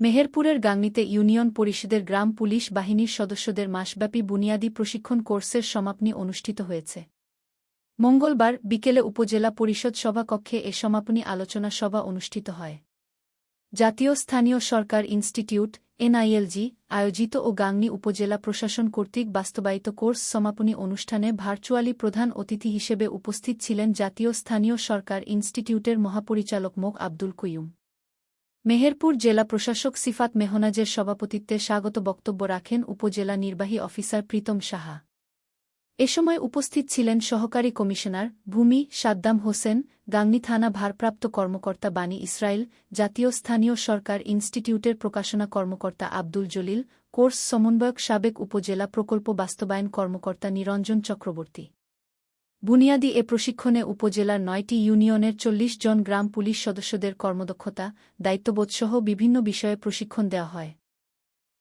মেহেরপুরের গাংনীতে ইউনিয়ন পরিষদের গ্রাম পুলিশ বাহিনীর সদস্যদের মাসব্যাপী বুনিয়াদী প্রশিক্ষণ কোর্সের সমাপনী অনুষ্ঠিত হয়েছে। মঙ্গলবার বিকেলে উপজেলা পরিষদ সভাকক্ষে এ সমাপনী আলোচনা সভা অনুষ্ঠিত হয়। জাতীয় স্থানীয় সরকার ইনস্টিটিউট, এনআইএলজি, আয়োজিত ও গাংনী উপজেলা প্রশাসন কর্তৃক বাস্তবায়িত কোর্স সমাপনী অনুষ্ঠানে ভার্চুয়ালি প্রধান অতিথি হিসেবে উপস্থিত ছিলেন জাতীয় স্থানীয় সরকার ইনস্টিটিউটের মহাপরিচালক মোক আব্দুল কুইয়ুম। মেহেরপুর জেলা প্রশাসক সিফাত মেহনাজের সভাপতিত্বে স্বাগত বক্তব্য রাখেন উপজেলা নির্বাহী অফিসার প্রীতম সাহা। এ সময় উপস্থিত ছিলেন সহকারী কমিশনার ভূমি সাদ্দাম হোসেন, গাংনী থানা ভারপ্রাপ্ত কর্মকর্তা বানী ইসরায়েল জাতীয় স্থানীয় সরকার ইনস্টিটিউটের প্রকাশনা কর্মকর্তা আব্দুল জলিল, কোর্স সমন্বয়ক সাবেক উপজেলা প্রকল্প বাস্তবায়ন কর্মকর্তা নিরঞ্জন চক্রবর্তী। বুনিয়াদী এ প্রশিক্ষণে উপজেলার নয়টি ইউনিয়নের চল্লিশ জন গ্রাম পুলিশ সদস্যদের কর্মদক্ষতা, দায়িত্ববোধসহ বিভিন্ন বিষয়ে প্রশিক্ষণ দেওয়া হয়।